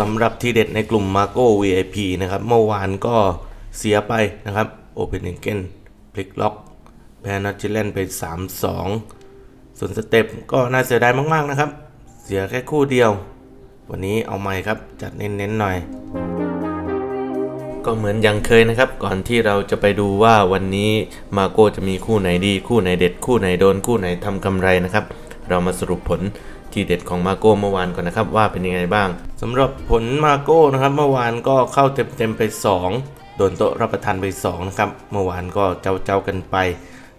สำหรับทีเด็ดในกลุ่ม Marco VIP นะครับ เมื่อวานก็เสียไปนะครับ Open e n g e n พลิกล็อกแพ้นัทจิแลนไป 3-2 ส่วนสเต็ปก็น่าเสียดายมาก ๆ นะครับ เสียแค่คู่เดียว วันนี้เอาใหม่ครับ จัดเน้น ๆ หน่อย ก็เหมือนอย่างเคยนะครับ ก่อนที่เราจะไปดูว่าวันนี้มาโก้จะมีคู่ไหนดี คู่ไหนเด็ด คู่ไหนโดน คู่ไหนทำกำไรนะครับ เรามาสรุปผล ทีเด็ดของมาโก้เมื่อวานก่อนนะครับ ว่าเป็นยังไงบ้างสำหรับผลมาโก้นะครับ เมื่อวานก็เข้าเต็มๆไป 2 โดนโต๊ะรับประทานไป2นะครับเมื่อวานก็เจ้าเจ้ากันไป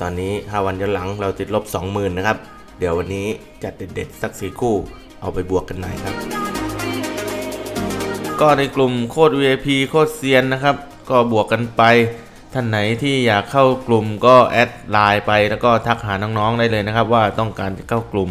ตอนนี้ 5 วันย้อนหลังเราติดลบ 20,000นะครับเดี๋ยววันนี้จัดเด็ดๆสักสี่คู่เอาไปบวกกันหน่อยครับ ก็ในกลุ่มโคตร VIP โคตรเซียนนะครับ ก็บวกกันไปท่านไหนที่อยากเข้ากลุ่มก็แอดไลน์ไปแล้วก็ทักหาน้องๆได้เลยนะครับ ว่าต้องการจะเข้ากลุ่ม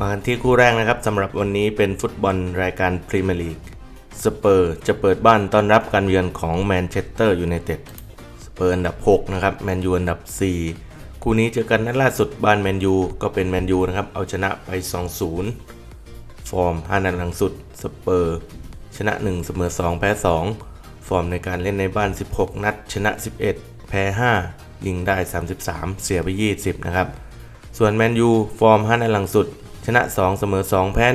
มากันที่คู่แรกนะครับสำหรับวันนี้เป็นฟุตบอลรายการพรีเมียร์ลีกสเปอร์จะเปิดบ้านต้อนรับการเยือนของแมนเชสเตอร์ยูไนเต็ดสเปอร์อันดับ 6 นะครับแมนยูอันดับ 4 คู่นี้เจอกันนัดล่าสุดบ้านแมนยูก็เป็นแมนยูนะครับ เอาชนะไป 2-0 ฟอร์ม5นัดหลังสุดสเปอร์ชนะ 1 เสมอ 2 แพ้ 2 ฟอร์มในการเล่นในบ้าน 16 นัด ชนะ 11 แพ้ 5 ยิงได้ 33 เสียไป 20 นะครับ ส่วนแมนยูฟอร์ม5นัดหลังสุด ชนะ 2 เสมอ 2 แพ้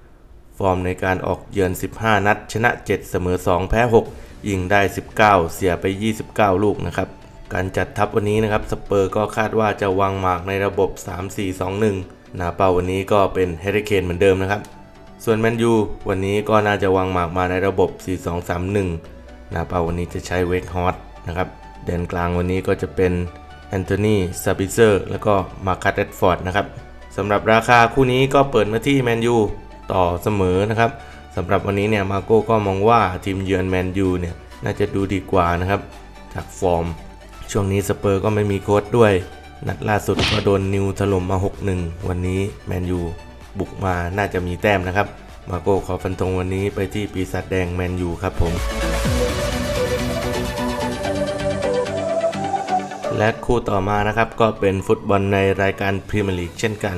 1 ฟอร์มในการออกเยือน 15 นัด ชนะ 7 เสมอ 2 แพ้ 6 ยิงได้ 19 เสียไป 29 ลูกนะครับ การจัดทัพวันนี้นะครับสเปอร์ก็คาดว่าจะวางหมากในระบบ 3-4-2-1 หน้าเป้าวันนี้ก็เป็นเฮริเคนเหมือนเดิมนะครับ ส่วนแมนยูวันนี้ก็น่าจะวางหมากมาในระบบ 4-2-3-1 หน้าเป้าวันนี้จะใช้เวกฮอตนะครับแดนกลางวันนี้ก็จะเป็นแอนโทนีซาบิเซอร์ แล้วก็มาคัตเอดฟอร์ดนะครับ สำหรับราคาคู่นี้ก็เปิดมาที่แมนยูต่อเสมอนะครับสำหรับวันนี้เนี่ยมาโก้ก็มองว่าทีมเยือนแมนยูเนี่ยน่าจะดูดีกว่านะครับ จากฟอร์ม ช่วงนี้สเปอร์ก็ไม่มีโค้ดด้วย นัดล่าสุดก็โดนนิวถล่มมา 6-1 วันนี้แมนยูบุกมาน่าจะมีแต้มนะครับ มาโก้ขอฟันธงวันนี้ไปที่ปีศาจแดงแมนยูครับผม และคู่ต่อมานะครับก็เป็นฟุตบอลในรายการพรีเมียร์ลีกเช่นกัน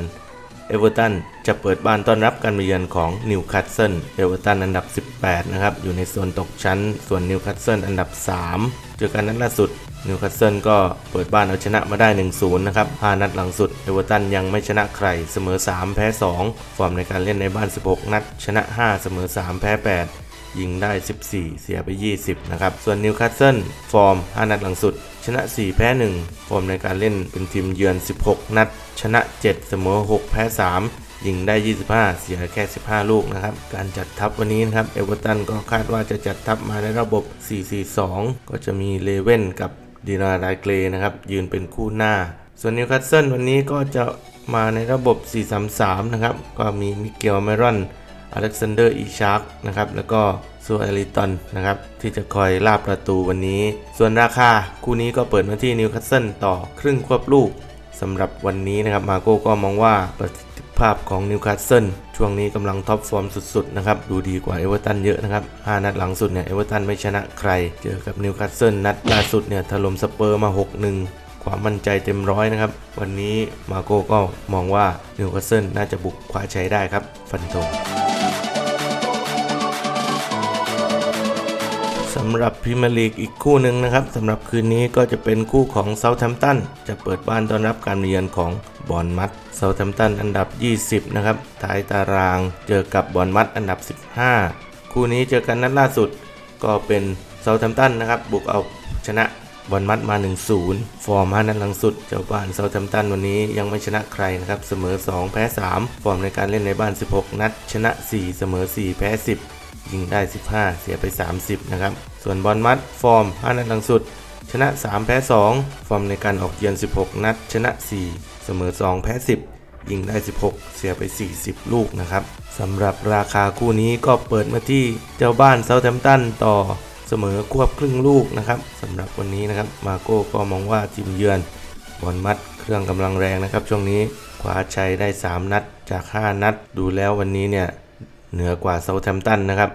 เอเวอร์ตันจะเปิดบ้านต้อนรับการมาเยือนของนิวคาสเซิล เอเวอร์ตันอันดับ 18 นะครับ อยู่ในโซนตกชั้น ส่วนนิวคาสเซิลอันดับ 3 เจอกันนัดล่าสุด นิวคาสเซิลก็เปิดบ้านเอาชนะมาได้ 1-0 นะครับ 5 นัดหลังสุด เอเวอร์ตันยังไม่ชนะใคร เสมอ 3 แพ้ 2 ฟอร์มในการเล่นในบ้าน 16 นัด ชนะ 5 เสมอ 3 แพ้ 8ยิงได้ 14 เสียไป 20 นะครับ ส่วนนิวคาสเซิลฟอร์ม 5 นัดหลังสุด ชนะ 4 แพ้ 1 ฟอร์มในการเล่นเป็นทีมเยือน 16 นัด ชนะ 7 เสมอ 6 แพ้ 3 ยิงได้ 25 เสียแค่ 15 ลูกนะครับ การจัดทัพวันนี้นะครับ เอเวอร์ตันก็คาดว่าจะจัดทัพมาในระบบ 4-4-2 ก็จะมีเลเว่นกับดีนาไดเกรนะครับ ยืนเป็นคู่หน้า ส่วนนิวคาสเซิลวันนี้ก็จะมาในระบบ 4-3-3 นะครับ ก็มีมิเกลเมรอน อเล็กซานเดอร์อีชาร์กนะครับแล้วก็ซูเอลิตันนะครับที่จะคอยล่าประตูวันนี้ ส่วนราคาคู่นี้ก็เปิดมาที่นิวคาสเซิลต่อครึ่งควบลูกสำหรับวันนี้นะครับมาโก้ก็มองว่าประสิทธิภภาพของนิวคาสเซิลช่วงนี้กำลังท็อปฟอร์มสุดๆนะครับดูดีกว่าเอเวอร์ตันเยอะนะครับ 5 นัดหลังสุดเนี่ยเอเวอร์ตันไม่ชนะใคร เจอกับนิวคาสเซิลนัดล่าสุดเนี่ยถล่มสเปอร์มา 6-1ความมั่นใจเต็มร้อยนะครับ วันนี้มาโก้ก็มองว่านิวคาสเซิลน่าจะบุกคว้าชัยได้ครับ ฟันธง สำหรับพรีเมียร์ลีกอีกคู่หนึ่งนะครับสำหรับคืนนี้ก็จะเป็นคู่ของเซาท์แ m ม t ตันจะเปิดบ้านต้อนรับการมาเยือนของบอลมัดเซาท์แ m ม t ตันอันดับ 20 นะครับท้ายตารางเจอกับบอลมัดอันดับ 15 คู่นี้เจอกันนัดล่าสุด ก็เป็นเซาท์แ m ม t ตันนะครับบุกเอาชนะบอลมัดมา 1-0 ฟอร์ม5นัดหลังสุด เจ้าบ้านเซาท์แ m ม t ตันวันนี้ยังไม่ชนะใครนะครับ เสมอ 2 แพ้ 3 ฟอร์มในการเล่นในบ้าน 16 นัด ชนะ 4 เสมอ 4 แพ้ 10 ยิงได้ 15 เสียไป 30 นะครับ ส่วนบอลมัดฟอร์ม 5 นัดหลังสุด ชนะ 3 แพ้ 2 ฟอร์มในการออกเยือน 16 นัด ชนะ 4 เสมอ 2 แพ้ 10 ยิงได้ 16 เสียไป 40 ลูกนะครับสำหรับราคาคู่นี้ก็เปิดมาที่เจ้าบ้านเซาท์แ m ม t ตันต่อเสมอควบครึ่งลูกนะครับสำหรับวันนี้นะครับมาโก้ก็มองว่าทีมเยือนบอลมัดเครื่องกำลังแรงนะครับ ช่วงนี้คว้าชัยได้ 3 นัดจาก 5 นัด ดูแล้ววันนี้เนี่ยเหนือกว่าเซาท์แ m ม t ตันนะครับ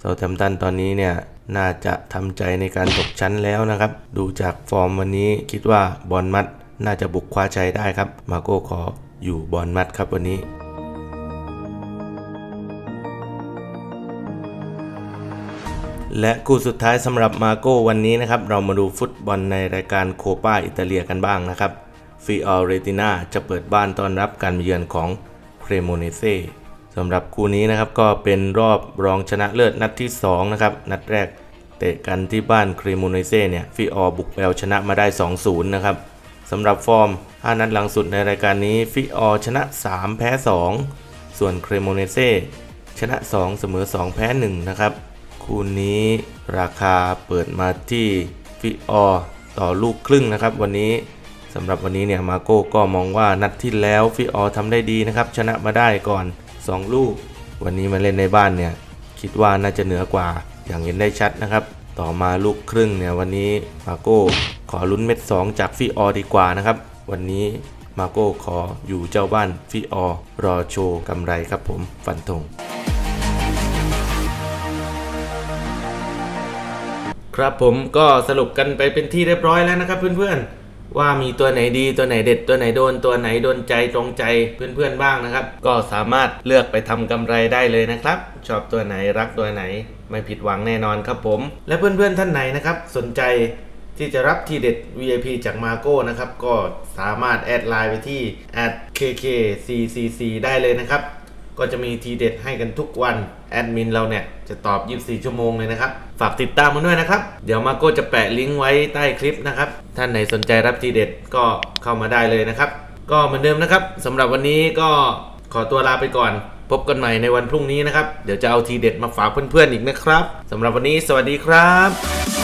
เซาท์แ m ม t ตันตอนนี้เนี่ย น่าจะทำใจในการตกชั้นแล้วนะครับ ดูจากฟอร์มวันนี้คิดว่าบอลมัดน่าจะบุกคว้าชัยได้ครับ มาโก้ขออยู่บอลมัดครับวันนี้และคู่สุดท้ายสำหรับมาโก้วันนี้นะครับ เรามาดูฟุตบอลในรายการโคปาอิตาเลียกันบ้างนะครับฟิออเรติน่าจะเปิดบ้านต้อนรับการมาเยือนของเครโมเนเซ สำหรับคู่นี้นะครับก็เป็นรอบรองชนะเลิศนัดที่2นะครับนัดแรกเตะกันที่บ้านครโมเนเซ่เนี่ยฟิออบุกเอาชนะมาได้ 2-0 นะครับสำหรับฟอร์ม 5 นัดหลังสุดในรายการนี้ฟิออชนะ 3 แพ้ 2 ส่วนครโมเนเซ่ชนะ 2 เสมอ 2 แพ้ 1 นะครับ คู่นี้ราคาเปิดมาที่ฟิออต่อลูกครึ่งนะครับ วันนี้สำหรับวันนี้เนี่ยมาโก้ก็มองว่านัดที่แล้วฟิออทำได้ดีนะครับชนะมาได้ก่อน 2 ลูก วันนี้มาเล่นในบ้านเนี่ยคิดว่าน่าจะเหนือกว่าอย่างเห็นได้ชัดนะครับ ต่อมาลูกครึ่งเนี่ยวันนี้มาโก้ขอลุ้นเม็ด 2 จากฟิออดีกว่านะครับ วันนี้มาโก้ขออยู่เจ้าบ้านฟิออรอโชว์กำไรครับผมฟันธงครับผมก็สรุปกันไปเป็นที่เรียบร้อยแล้วนะครับเพื่อนๆ ว่ามีตัวไหนดีตัวไหนเด็ดตัวไหนโดนตัวไหนโดนใจตรงใจเพื่อนๆบ้างนะครับ ก็สามารถเลือกไปทำกำไรได้เลยนะครับ ชอบตัวไหนรักตัวไหน ไม่ผิดหวังแน่นอนครับผม และเพื่อนๆท่านไหนนะครับสนใจที่จะรับทีเด็ด VIP จากมาโก้นะครับ ก็สามารถแอดไลน์ไปที่ @kkccc ได้เลยนะครับ ก็จะมีทีเด็ดให้กันทุกวัน แอดมินเราเนี่ย จะตอบ 24 ชั่วโมงเลยนะครับ ฝากติดตามมันด้วยนะครับ เดี๋ยวมาโก้จะแปะลิงก์ไว้ใต้คลิปนะครับ ท่านไหนสนใจรับทีเด็ดก็เข้ามาได้เลยนะครับ ก็เหมือนเดิมนะครับสำหรับวันนี้ก็ขอตัวลาไปก่อน พบกันใหม่ในวันพรุ่งนี้นะครับ เดี๋ยวจะเอาทีเด็ดมาฝากเพื่อนๆอีกนะครับสำหรับวันนี้สวัสดีครับ